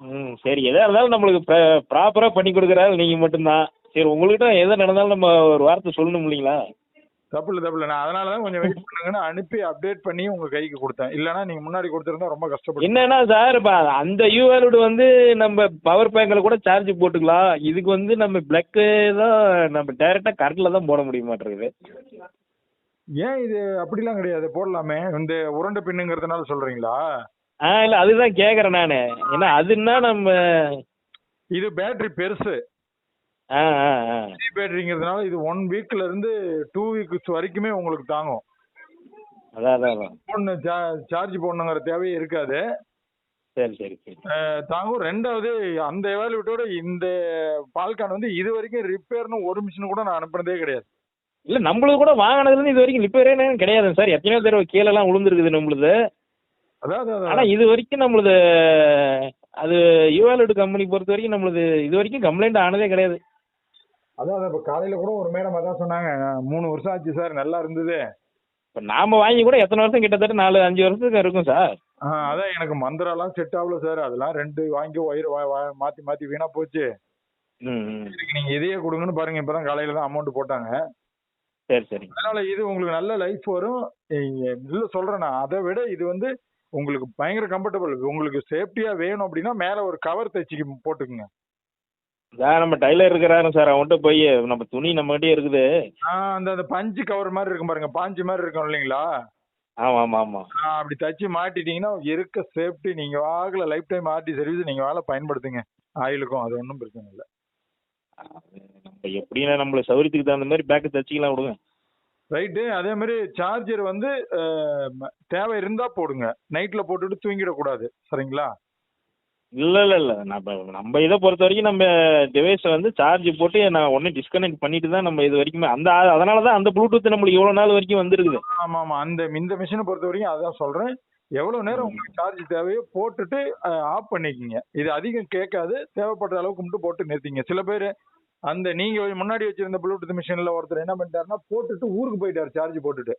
ம் சரி எதா இருந்தாலும் நம்மளுக்கு ப்ராப்பராக பண்ணி கொடுக்குறாரு நீங்கள் மட்டும்தான். சரி உங்கள்கிட்ட எது நடந்தாலும் நம்ம ஒரு வார்த்தை சொல்லணும் இல்லைங்களா? தப்பு இல்லை தப்பு இல்லை. நான் அதனால தான் கொஞ்சம் வெயிட் பண்ணுங்கன்னு அனுப்பி அப்டேட் பண்ணி உங்க கைக்கு கொடுத்தேன். இல்லைன்னா நீங்க முன்னாடி கொடுத்துருந்தா ரொம்ப கஷ்டப்பட்டு என்னன்னா சார் இப்போ அந்த யூஆர்டு வந்து நம்ம பவர் பேங்கில் கூட சார்ஜ் போட்டுக்கலாம். இதுக்கு வந்து நம்ம பிளக்கு தான் நம்ம டைரெக்டாக கரண்ட்டில் தான் போட முடிய மாட்டேங்குது. ஏன் இது அப்படிலாம் கிடையாது? போடலாமே. இந்த உருண்டை பின்னுங்கிறதுனால சொல்றீங்களா? ஆ இல்லை அதுதான் கேட்குறேன் நான். ஏன்னா அதுன்னா நம்ம இது பேட்டரி பெருசு. ஆ ஆ ஆ. பேட்டரிங்கிறதுனால இது ஒன் வீக்ல இருந்து டூ வீக்ஸ் வரைக்குமே உங்களுக்கு தாங்கும். அதான் அதான் ஒன்று சார்ஜ் போடணுங்கிற தேவையே இருக்காது. சரி சரி சரி. தாங்கும். ரெண்டாவது அந்த எவாலுவேட்டோட இந்த பால்கான் வந்து இது வரைக்கும் ரிப்பேர்னு ஒரு மிஷின் கூட நான் அனுப்புனதே கிடையாது. இல்லை நம்மளுக்கு கூட வாங்கினதுலேருந்து இது வரைக்கும் ரிப்பேரே கிடையாது. சார் எத்தனையோ தடவை கீழெல்லாம் விழுந்துருக்குது நம்மளுது. அதாவது ஆனால் இது வரைக்கும் நம்மளுது அது யூஎல்டு கம்பெனி பொறுத்த வரைக்கும் நம்மளுது இது வரைக்கும் கம்ப்ளைண்ட் ஆனதே கிடையாது. அதான் இப்போ காலையில கூட ஒரு மேடம் அதான் சொன்னாங்க. மூணு வருஷம் ஆச்சு சார் நல்லா இருந்தது. இப்போ நாம் வாங்கி கூட எத்தனை வருஷம்? கிட்டத்தட்ட நாலு அஞ்சு வருஷத்துக்கு இருக்கும் சார். அதான் எனக்கு மந்திராலாம் செட் ஆகல சார். அதெல்லாம் ரெண்டு வாங்கி ஒயர் மாத்தி மாத்தி வீணா போச்சு. ம் ம். இதுக்கு நீங்க இதையே கொடுங்கன்னு பாருங்க. இப்பதான் காலையில தான் அமௌண்ட் போட்டாங்க. சரி சரி. அதனால இது உங்களுக்கு நல்ல லைஃப் வரும். இல்ல சொல்றேன் நான். அதை விட இது வந்து உங்களுக்கு பயங்கர கம்ஃபர்டபுள் உங்களுக்கு சேஃப்டியா வேணும் அப்படின்னா மேல ஒரு கவர் தைச்சி போட்டுக்குங்க. சார் நம்ம டைலர் இருக்கிறாரு சார் அவன்கிட்ட போய் நம்ம துணி நம்மகிட்டயே இருக்குது. ஆ, அந்த அந்த பஞ்சு கவர் மாதிரி இருக்கும் பாருங்க. பாஞ்சு மாதிரி இருக்கும் இல்லைங்களா? ஆமாம் ஆமாம் ஆமாம் ஆ, அப்படி தச்சு மாட்டிட்டீங்கன்னா இருக்க சேஃப்டி நீங்க வாங்கல லைஃப் டைம் ஆர்டி சர்வீஸ் நீங்க வேலை பயன்படுத்துங்க. ஆயிலுக்கும் அது ஒன்றும் பிரச்சனை இல்லை. நம்ம எப்படின்னா நம்மள சௌரியத்துக்கு தகுந்த மாதிரி பேக்கு தச்சுக்கலாம் விடுங்க. ரைட்டு. அதே மாதிரி சார்ஜர் வந்து தேவை இருந்தா போடுங்க. நைட்ல போட்டுட்டு தூங்கிடக்கூடாது. சரிங்களா? இல்லை இல்லை இல்லை. நம்ம நம்ம இதை பொறுத்த வரைக்கும் நம்ம டிவைஸை வந்து சார்ஜ் போட்டு நான் உடனே டிஸ்கனெக்ட் பண்ணிட்டு தான் நம்ம இது வரைக்குமே அந்த அதனால தான் அந்த ப்ளூடூத் நம்மளுக்கு இவ்வளோ நாள் வரைக்கும் வந்துருக்குது. ஆமா ஆமா அந்த இந்த மிஷினை பொறுத்த வரைக்கும் அதான் சொல்றேன். எவ்வளவு நேரம் உங்களுக்கு சார்ஜ் தேவையோ போட்டுட்டு ஆஃப் பண்ணிக்கிங்க. இது அதிகம் கேட்காது. தேவைப்படுற அளவுக்கு மட்டும் போட்டு நிறுத்திங்க சில பேர் அந்த நீங்க முன்னாடி வச்சிருந்த ப்ளூடூத் மிஷின்ல ஒருத்தர் என்ன பண்ணிட்டாருன்னா போட்டுட்டு ஊருக்கு போயிட்டாரு சார்ஜ் போட்டுட்டு.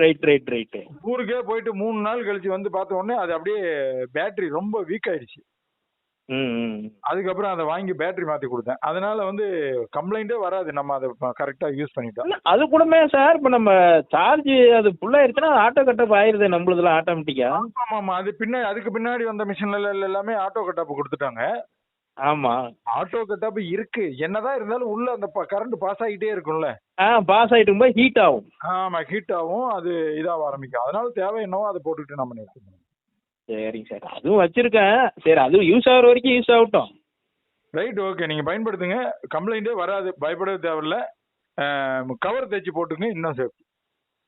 ரைட் ரைட் ரைட்டு ஊருக்கே போயிட்டு மூணு நாள் கழிச்சு வந்து பார்த்த உடனே அது அப்படியே பேட்டரி ரொம்ப வீக் ஆயிடுச்சு. அதுக்கப்புறம் அதை வாங்கி பேட்டரி மாத்தி கொடுத்தேன். அதனால வந்து கம்ப்ளைண்டே வராது. நம்ம அதை கரெக்டா யூஸ் பண்ணிட்டோம். அது கூடமே சார் இப்போ நம்ம சார்ஜ் அது ஃபுல்லாயிருச்சுன்னா ஆட்டோ கட்டப் ஆயிருது நம்மளுதுலாம் ஆட்டோமேட்டிக்காக ஆமா ஆமா அது பின்னாடி அதுக்கு பின்னாடி வந்த மிஷின்ல எல்லாமே ஆட்டோ கட்டாப் கொடுத்துட்டாங்க. ஆமாம் ஆட்டோ கட்டாப் இருக்கு. என்னதான் இருந்தாலும் உள்ள அந்த கரண்ட் பாஸ் ஆகிட்டே இருக்கும்ல. பாஸ் ஆகிட்டு போது ஹீட் ஆகும். ஆமா ஹீட் ஆகும். அது இதாக ஆரம்பிக்கும். அதனால தேவை என்னவோ அதை போட்டுக்கிட்டு நம்ம நிறுத்திக்கணும் சரிங்க சார். அதுவும் வச்சிருக்கேன். சரி அதுவும் யூஸ் ஆகுற வரைக்கும் யூஸ் ஆகட்டும். ரைட் ஓகே நீங்க பயன்படுத்துங்க. கம்ப்ளைண்டே வராது. பயப்படவே தேவையில்ல. கவர் தைச்சு போட்டுங்க. இன்னும் சேஃப்டி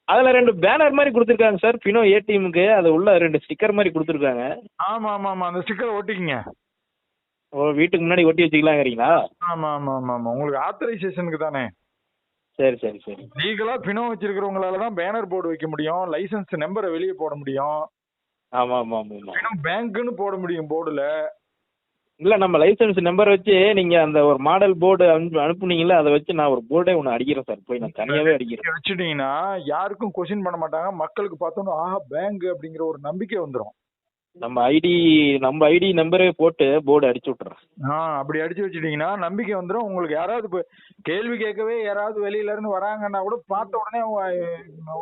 அதில் ரெண்டு பேனர் மாதிரி கொடுத்துருக்காங்க சார். பினோ ஏடிஎம்க்கு அது உள்ள ரெண்டு ஸ்டிக்கர் மாதிரி கொடுத்துருக்காங்க. ஆமா ஆமா ஆமா. அந்த ஸ்டிக்கர் ஒட்டிக்கிங்க. ஓ வீட்டுக்கு முன்னாடி ஒட்டி வச்சுக்கலாங்கிறீங்களா? ஆமா ஆமா ஆமா ஆமா. உங்களுக்கு ஆத்தரைசேஷனுக்கு தானே. சரி சரி சரி. லீகலா பினோ வச்சிருக்கிறவங்களால தான் பேனர் போர்டு வைக்க முடியும். லைசென்ஸ் நம்பரை வெளியே போட முடியும். ஆமாம் ஆமாம் பினோ பேங்க்னு போட முடியும் போர்டுல. இல்லை நம்ம லைசன்ஸ் நம்பர் வச்சு நீங்கள் அந்த ஒரு மாடல் போர்டு அனுப்பு அனுப்புனீங்கல்ல அதை வச்சு நான் ஒரு போர்டே ஒன்று அடிக்கிறேன் சார். போய் நான் தனியாகவே அடிக்கிறேன். வச்சுட்டீங்கன்னா யாருக்கும் கொஸ்டின் பண்ண மாட்டாங்க. மக்களுக்கு பார்த்தோன்னா ஆஹா பேங்க் அப்படிங்கிற ஒரு நம்பிக்கை வந்துடும் நம்ம ஐடி நம்ம ஐடி நம்பரே போட்டு போர்டு அடிச்சு விட்றேன் ஆ அப்படி அடிச்சு வச்சுட்டீங்கன்னா நம்பிக்கை வந்துடும் உங்களுக்கு யாராவது கேள்வி கேட்கவே யாராவது வெளியில இருந்து வராங்கன்னா கூட பார்த்த உடனே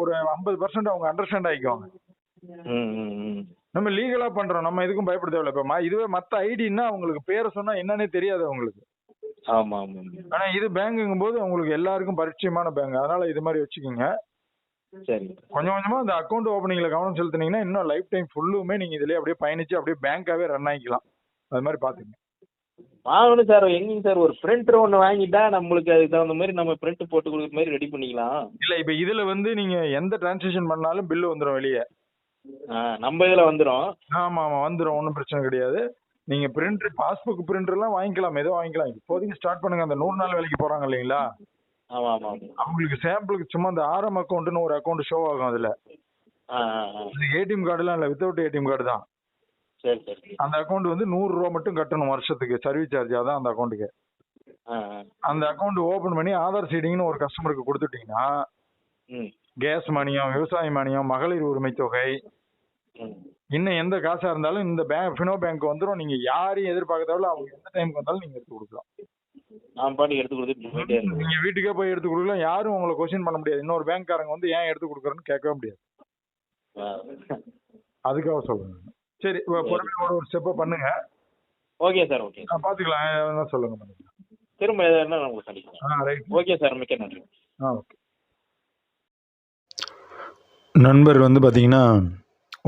ஒரு ஐம்பது பர்சன்ட் அவங்க அண்டர்ஸ்டாண்ட் ஆகிக்குவாங்க நம்ம லீகலா பண்றோம். நம்ம எதுக்கும் பயப்பட தேவையில்ல இப்போ இதுவே மத்த ஐடின்னா அவங்களுக்கு பேரை சொன்னா என்னன்னே தெரியாது அவங்களுக்கு. ஆமாம் ஆமாம் ஆமாம் ஆனா இது பேங்குங்கும் போது உங்களுக்கு எல்லாருக்கும் பரிச்சயமான பேங்க் அதனால இது மாதிரி வச்சுக்கோங்க. சரி. கொஞ்சம் கொஞ்சமா அந்த அக்கௌண்ட் ஓப்பனிங்ல கவனம் செலுத்துனீங்கன்னா இன்னும் லைஃப் டைம் ஃபுல்லுமே நீங்க இதுலயே அப்படியே பயணிச்சு அப்படியே பேங்காவே ரன் ஆகிக்கலாம் அது மாதிரி பாத்துங்க வாங்கணும் சார் எங்கேங்க சார் ஒரு பிரிண்டர் ஒன்று வாங்கிட்டா நம்மளுக்கு அதுக்கு தகுந்த மாதிரி நம்ம பிரிண்ட் போட்டு கொடுக்குற மாதிரி ரெடி பண்ணிக்கலாம். இல்ல இப்ப இதுல வந்து நீங்க எந்த டிரான்சாக்ஷன் பண்ணாலும் பில்லு வந்துடும் வெளியே. நம்ம இதில் வந்துடும் ஆமா ஆமா வந்துடும் ஒன்றும் பிரச்சனை கிடையாது. நீங்க பிரிண்டர் பாஸ்புக் பிரிண்டர் எல்லாம் வாங்கிக்கலாம். ஏதோ வாங்கிக்கலாம். இப்போதைக்கு ஸ்டார்ட் பண்ணுங்க. அந்த நூறு நாள் வேலைக்கு போறாங்க இல்லைங்களா? அவங்களுக்கு சாம்பிளுக்கு சும்மா அந்த ஆரம் அக்கௌண்ட்னு ஒரு அக்கௌண்ட் ஷோ ஆகும் அதுல. ஏடிஎம் கார்டுலாம் இல்ல வித்தவுட் ஏடிஎம் கார்டு தான். அந்த அக்கௌண்ட் வந்து நூறு ரூபா மட்டும் கட்டணும் வருஷத்துக்கு சர்வீஸ் சார்ஜ் அதான் அந்த அக்கௌண்ட்டுக்கு அந்த அக்கௌண்ட் ஓபன் பண்ணி ஆதார் சீடிங்னு ஒரு கஸ்டமருக்கு கொடுத்துட்டீங்கன்னா கேஸ் மானியம் விவசாய மானியம் மகளிர் உரிமை தொகை இன்னும் எந்த காசா இருந்தாலும் இந்த பேங்க் ஃபினோ பேங்க் வந்துடும் நீங்க யாரையும் எதிர்பார்க்க தேவையில்ல அவங்க எந்த டைமுக்கு வந்தாலும் நீங்க எடுத்து கொடுக்கலாம். நான் பாட்டுக்கு எடுத்து கொடுத்துட்டு போயிட்டே இருக்கேன் நீங்க வீட்டுக்கே போய் எடுத்து கொடுக்கலாம். யாரும் உங்களை கொஸ்டின் பண்ண முடியாது. இன்னொரு பேங்க்காரங்க வந்து ஏன் எடுத்து கொடுக்குறேன்னு கேட்கவே முடியாது. அதுக்காக சொல்றேன் சரி பொறுமையோட ஒரு ஸ்டெப்பை பண்ணுங்க. Okay sir okay. நான் பாத்துக்கலாம். என்ன சொல்லுங்க பண்ணிக்கலாம் திரும்ப எதுனா உங்களுக்கு சந்திக்கலாம் ஓகே சார் மிக்க நன்றி. ஆ ஓகே நண்பர் வந்து பார்த்திங்கன்னா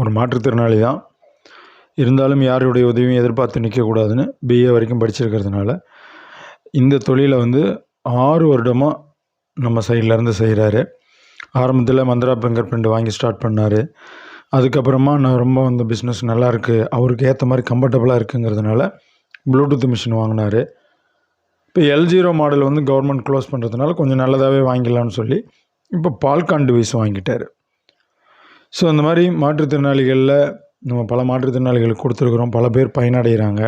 ஒரு மாற்றுத்திறனாளி தான். இருந்தாலும் யாருடைய உதவியும் எதிர்பார்த்து நிற்கக்கூடாதுன்னு பிஏ வரைக்கும் படிச்சிருக்கிறதுனால இந்த தொழிலை வந்து ஆறு வருடமாக நம்ம சைட்லேருந்து செய்கிறாரு ஆரம்பத்தில் மந்த்ரா பிங்கர் பிரிண்ட் வாங்கி ஸ்டார்ட் பண்ணார். அதுக்கப்புறமா நான் ரொம்ப வந்து பிஸ்னஸ் நல்லா இருக்குது அவருக்கு ஏற்ற மாதிரி கம்ஃபர்டபுளாக இருக்குங்கிறதுனால ப்ளூடூத் மிஷின் வாங்கினார். இப்போ எல் ஜீரோ மாடல் வந்து கவர்மெண்ட் க்ளோஸ் பண்ணுறதுனால கொஞ்சம் நல்லதாகவே வாங்கிடலான்னு சொல்லி இப்போ பால்கான் டிவைஸ் வாங்கிட்டார். ஸோ அந்த மாதிரி மாற்றுத்திறனாளிகளில் நம்ம பல மாற்றுத்திறனாளிகளுக்கு கொடுத்துருக்குறோம். பல பேர் பயனடைகிறாங்க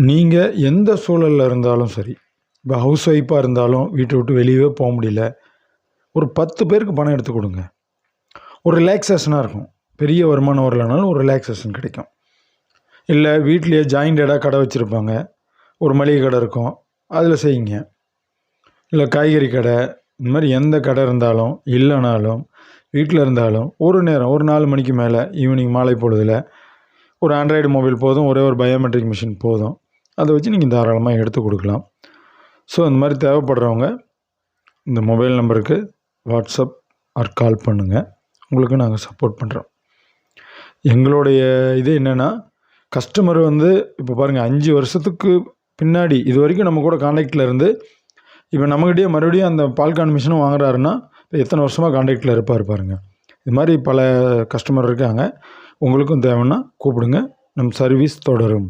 நீங்கள் எந்த சூழலில் இருந்தாலும் சரி இப்போ ஹவுஸ் ஒய்ஃபாக இருந்தாலும் வீட்டை விட்டு வெளியவே போக முடியல. ஒரு பத்து பேருக்கு பணம் எடுத்து கொடுங்க. ஒரு ரிலாக்ஸேஷனாக இருக்கும். பெரிய வருமானம் வரலனாலும் ஒரு ரிலாக்ஸேஷன் கிடைக்கும். இல்லை வீட்லேயே ஜாயிண்டடாக கடை வச்சுருப்பாங்க. ஒரு மளிகை கடை இருக்கும். அதில் செய்யுங்க. இல்லை காய்கறி கடை இந்த மாதிரி எந்த கடை இருந்தாலும் இல்லைனாலும் வீட்டில் இருந்தாலும் ஒரு நேரம் ஒரு நாலு மணிக்கு மேலே ஈவினிங் மாலை பொழுதில் ஒரு ஆண்ட்ராய்டு மொபைல் போதும் ஒரே ஒரு பயோமெட்ரிக் மிஷின் போதும். அதை வச்சு நீங்கள் தாராளமாக எடுத்து கொடுக்கலாம். ஸோ அந்த மாதிரி தேவைப்படுறவங்க இந்த மொபைல் நம்பருக்கு வாட்ஸ்அப் ஆர் கால் பண்ணுங்கள் உங்களுக்கு நாங்கள் சப்போர்ட் பண்ணுறோம் எங்களுடைய இது என்னென்னா கஸ்டமர் வந்து இப்போ பாருங்கள் அஞ்சு வருஷத்துக்கு பின்னாடி இது வரைக்கும் நம்ம கூட காண்டாக்டில் இருந்து இப்போ நம்மகிட்டயே மறுபடியும் அந்த பால்கான் மிஷினும் வாங்குறாருன்னா இப்போ எத்தனை வருஷமாக காண்டாக்டில் இருப்பார் பாருங்க. இது மாதிரி பல கஸ்டமர் இருக்காங்க. உங்களுக்கும் தேவைன்னா கூப்பிடுங்க. நம் சர்வீஸ் தொடரும்.